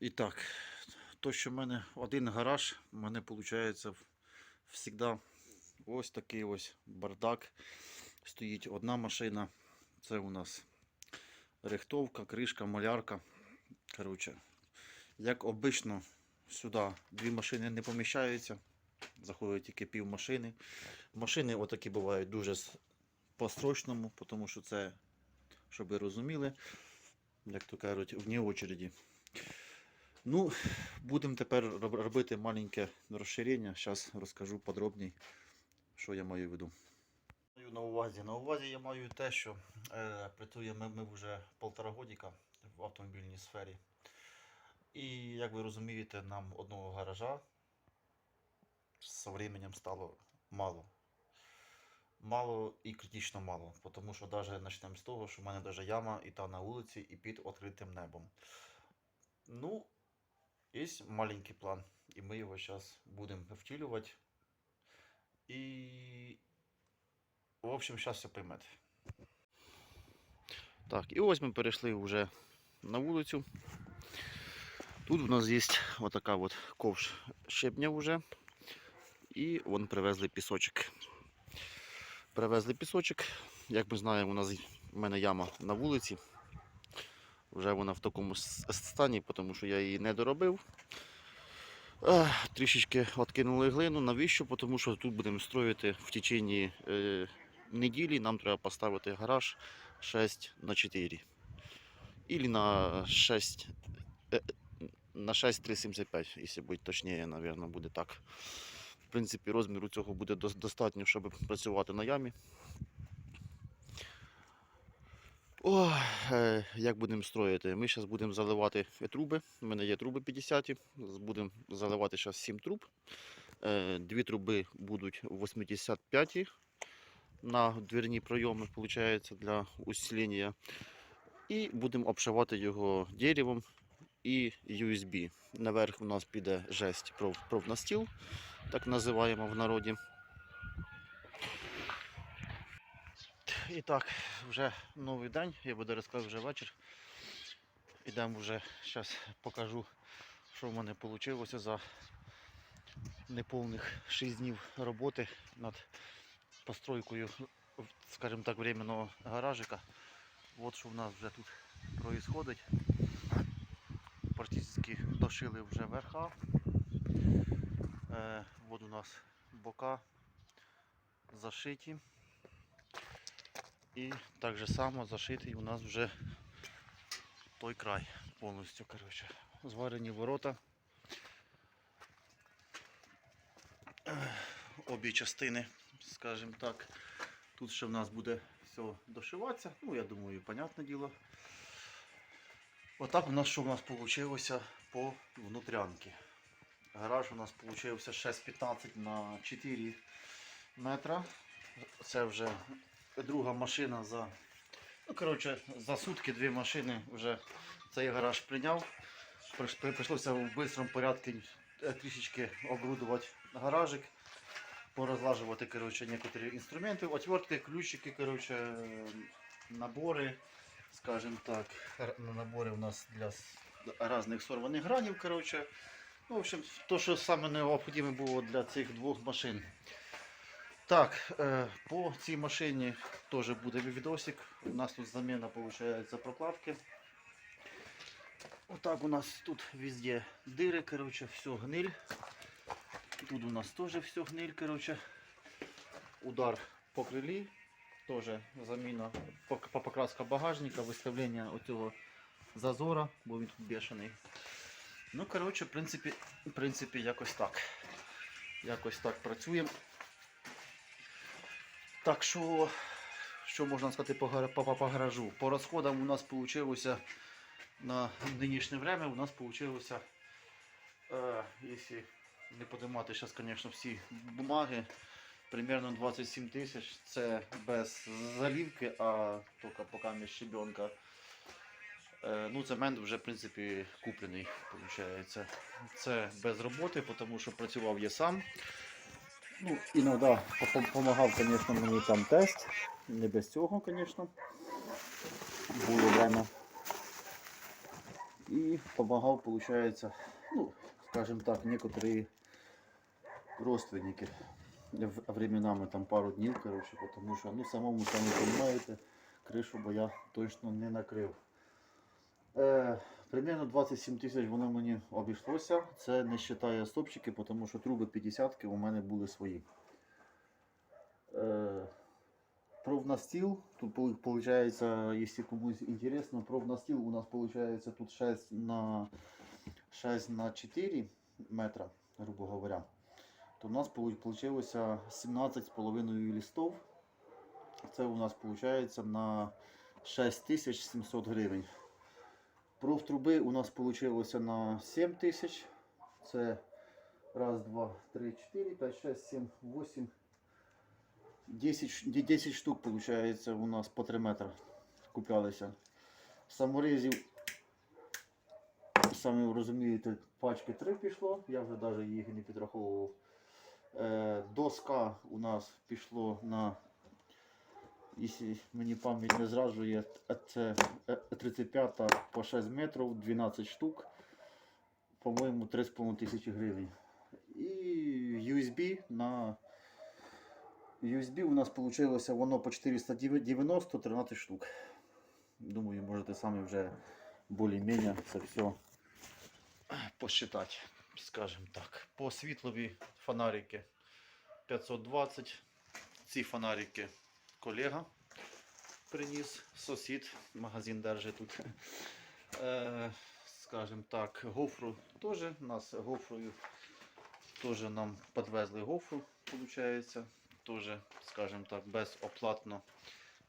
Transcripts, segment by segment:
І так, то, що в мене один гараж, в мене виходить завжди ось такий ось бардак. Стоїть одна машина. Це у нас рихтовка, кришка, малярка. Коротше, як обично, сюди дві машини не поміщаються. Заходить тільки пів машини. Машини отакі бувають дуже по-срочному, тому що це, щоб ви розуміли, як то кажуть, вне очереді. Ну, будемо тепер робити маленьке розширення. Зараз розкажу подробніше, що я маю в виду. На увазі. На увазі я маю те, що е, працюємо ми вже полтора годика в автомобільній сфері. І як ви розумієте, нам одного гаража з временем стало мало. Мало і критично мало, тому що навіть почнемо з того, що в мене навіть яма і та на вулиці, і під відкритим небом. Ну, є маленький план, і ми його зараз будемо втілювати. І, в общем, зараз все поймете. Так, і ось ми перейшли вже на вулицю. Тут у нас є отака от ковш щебня вже. І вон привезли пісочок. Привезли пісочок. Як ми знаємо, у нас в мене яма на вулиці. Вже вона в такому стані, тому що я її не доробив. Ех, Трішечки відкинули глину. Навіщо? Тому що тут будемо строїти в течение е, неділі. Нам треба поставити гараж 6 на 4. Или на 6 е, на 6,375, якщо бути точніше, наверное, буде так. В принципі, розміру цього буде достатньо, щоб працювати на ямі. О, е, як будемо строїти? Ми зараз будемо заливати труби. У мене є труби 50. Будемо заливати зараз 7 труб. Е, Дві труби будуть 85 на двірні пройоми, виходить, для усилення. І будемо обшивати його деревом і USB. Наверх у нас піде жесть профнастіл, так називаємо в народі. І так, вже новий день, я буду розказувати вже вечір. Ідемо вже, зараз покажу, що в мене вийшло за неповних 6 днів роботи над постройкою, скажімо так, временного гаражика. От що в нас вже тут відбувається. Практично дошили вже верха. Е, от у нас бока зашиті. І так же само зашитий у нас вже той край повністю. Коротше. Зварені ворота. Обі частини, скажімо так. Тут ще в нас буде все дошиватися. Ну, я думаю, понятне діло. Отак у нас що у нас вийшло по внутрянці. Гараж у нас вийшов 6,15 на 4 метра. Це вже друга машина за. Ну, коротше, за сутки дві машини вже цей гараж прийняв. Прийшлося в швидкому порядку трішечки оборудувати гаражик, порозлажувати коротше, некоторі інструменти, отвертки, ключики, коротше, набори, скажімо так. Набори у нас для різних сорваних гранів. Коротше. Ну, в общем, то, що саме необхідне було для цих двох машин. Так, е, по цій машині теж буде відосик. У нас тут заміна виходить прокладки. Отак у нас тут везде дири, короче, все гниль. Тут у нас теж все гниль, короче. Удар по крилі. Теж заміна по покраска багажника, виставлення оцього зазора, бо він тут бешений. Ну, коротше, в принципі, в принципі, якось так. Якось так працюємо. Так що, що можна сказати по, по, по, гаражу? По розходам у нас вийшло на нинішнє время у нас вийшло, е, якщо не подимати зараз, звісно, всі бумаги, примерно 27 тисяч. Це без заливки, а тільки поки щебенка. Е, ну, цемент вже, в принципі, куплений, виходить. Це без роботи, тому що працював я сам. Ну, іноді допомагав, звісно, мені там тест. Не без цього, звісно. Було время. И помогал, получается, ну, скажем так, некоторые родственники. Временами там пару днів, короче, потому що, ну, самому самі розумієте, кришу бо я точно не накрив. Е, примерно 27 тисяч воно мені обійшлося. Це не вважає стопчики, тому що труби 50 у мене були свої. Е, профнастил, тут виходить, якщо комусь інтересно, профнастил у нас виходить тут 6 на 6 на 4 метра, грубо говоря. То у нас вийшло 17,5 листов. Це у нас виходить на 6700 гривень. Профтруби у нас вийшло на 7 тисяч. Це раз, два, три, чотири, п'ять, шесть, сім, восемь. 10, 10 штук виходить у нас по 3 метри куплялися. Саморізів, самі розумієте, пачки 3 пішло, я вже навіть їх не підраховував. Е, доска у нас пішло на, якщо мені пам'ять не зраджує, т- це е, 35 по 6 метрів, 12 штук, по-моєму, 3,5 тисячі гривень. І USB на USB у нас вийшло воно по 490 13 штук. Думаю, можете самі вже більш-менш це все посчитати, скажімо так. По світлові фонарики 520. Ці фонарики колега приніс, сусід, магазин держить тут. Е, скажімо так, гофру теж. Нас гофрою теж нам підвезли гофру, виходить. Теж, скажімо так, безоплатно.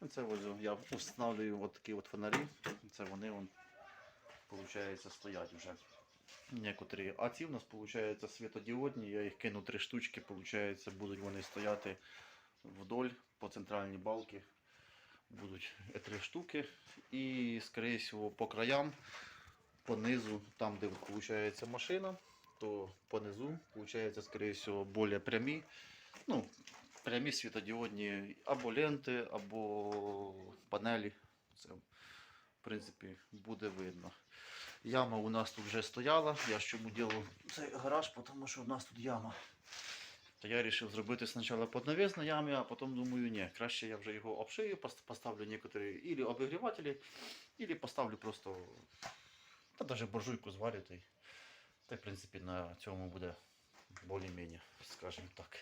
Ну, Це ось я встановлюю от такі от фонарі. Це вони вон, виходить, стоять вже. Некоторі. А ці в нас виходить світодіодні. Я їх кину три штучки, виходить, будуть вони стояти вдоль по центральній балці. Будуть е, три штуки. І, скоріше всього, по краям, по низу, там, де виходить машина, то по низу, виходить, скоріше всього, більш прямі. Ну, прямі світодіодні або ленти, або панелі. Це, в принципі, буде видно. Яма у нас тут вже стояла. Я ж чому ділав цей гараж, тому що у нас тут яма. То я вирішив зробити спочатку під навіс на ямі, а потім думаю, ні, краще я вже його обшию, поставлю некоторі ілі обігрівателі, ілі поставлю просто та навіть буржуйку зварю. Та, й- в принципі, на цьому буде більш-менш, скажімо так.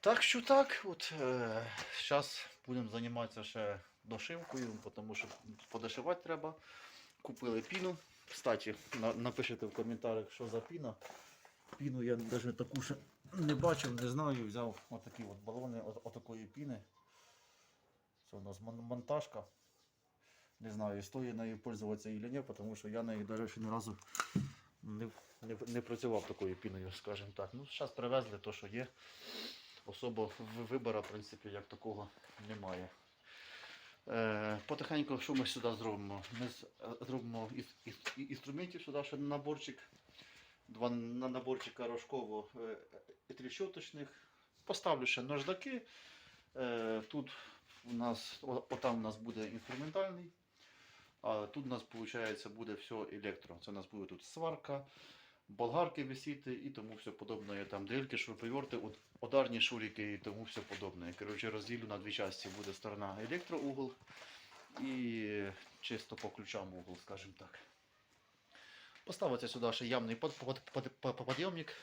Так що так, от е, зараз будемо займатися ще дошивкою, тому що подошивати треба. Купили піну. Кстати, на, напишите в коментарях, що за піна. Піну я навіть таку ще не бачив, не знаю. Взяв отакі от балони от, отакої піни. Це у нас монтажка. Не знаю, стоїть нею пользуватися чи ні, тому що я нею навіть ні разу не, не, не працював такою піною, скажімо так. Ну, зараз привезли то, що є. Особо в- вибору, в принципі, як такого немає. Е, потихеньку, що ми сюди зробимо? Ми зробимо інструментів сюди ще наборчик. Два на- наборчика рожково е, е, тріщоточних. Поставлю ще наждаки. Е, тут у нас, отам у нас буде інструментальний. А тут у нас виходить буде все електро. Це у нас буде тут сварка, болгарки висіти і тому все подобне. Там дрельки, шуруповерти, ударні шурики і тому все подобне. Коротше, розділю на дві частини. Буде сторона електроугол і чисто по ключам угол, скажімо так. Поставити сюди ще ямний под, под, под, под, подйомник.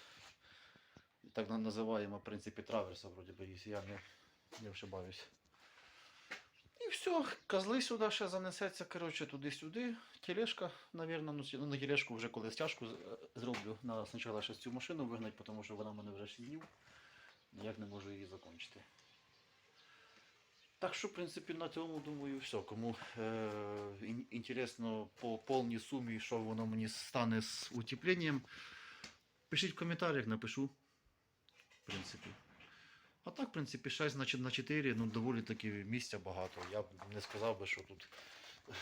Так називаємо, в принципі, траверса, вроді би, якщо я не, не ошибаюсь. І все, козли сюди ще занесеться, коротше, туди-сюди. Тележка, навірно, ну, ну на тележку вже коли стяжку е, зроблю. Надо спочатку ще цю машину вигнати, тому що вона мене вже 6 днів. Ніяк не можу її закінчити. Так що, в принципі, на цьому думаю, все. Кому е, інтересно по повній сумі, що воно мені стане з утепленням, пишіть в коментарях, напишу. Принципі. А так, в принципі, 6 на 4, ну доволі таки місця багато. Я б не сказав би, що тут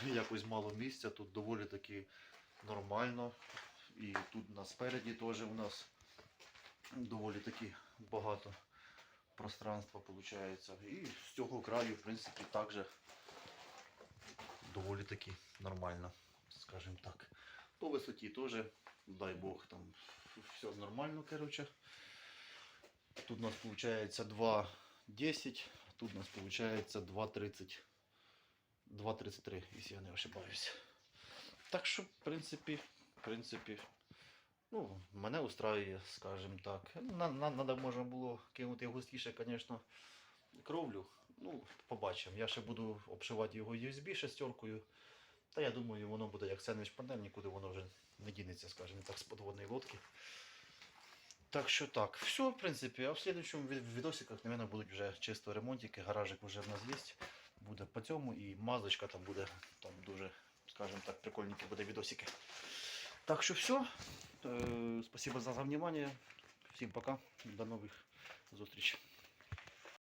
якось мало місця, тут доволі таки нормально. І тут на спереді теж у нас доволі таки багато пространства виходить. І з цього краю, в принципі, також доволі таки нормально, скажем так. По висоті теж, дай Бог, там все нормально, короче. Тут у нас получается 2,10, тут у нас получается 2,30. 2,33, если я не ошибаюсь. Так що, в принципі, в принципі, ну, мене устраює, скажімо так. На, на, надо можна було кинути густіше, звісно, кровлю. Ну, побачимо. Я ще буду обшивати його USB шестеркою. Та я думаю, воно буде як сендвіч панель, нікуди воно вже не дінеться, скажімо так, з подводної лодки. Так що так, все, в принципі, а в слідчому відосиках, мабуть, будуть вже чисто ремонтики, гаражик вже в нас є. Буде по цьому і мазочка там буде, там дуже, скажімо так, прикольненькі буде відосики. Так що все. Е, спасибо за внимание. Всім пока. До нових зустрічей.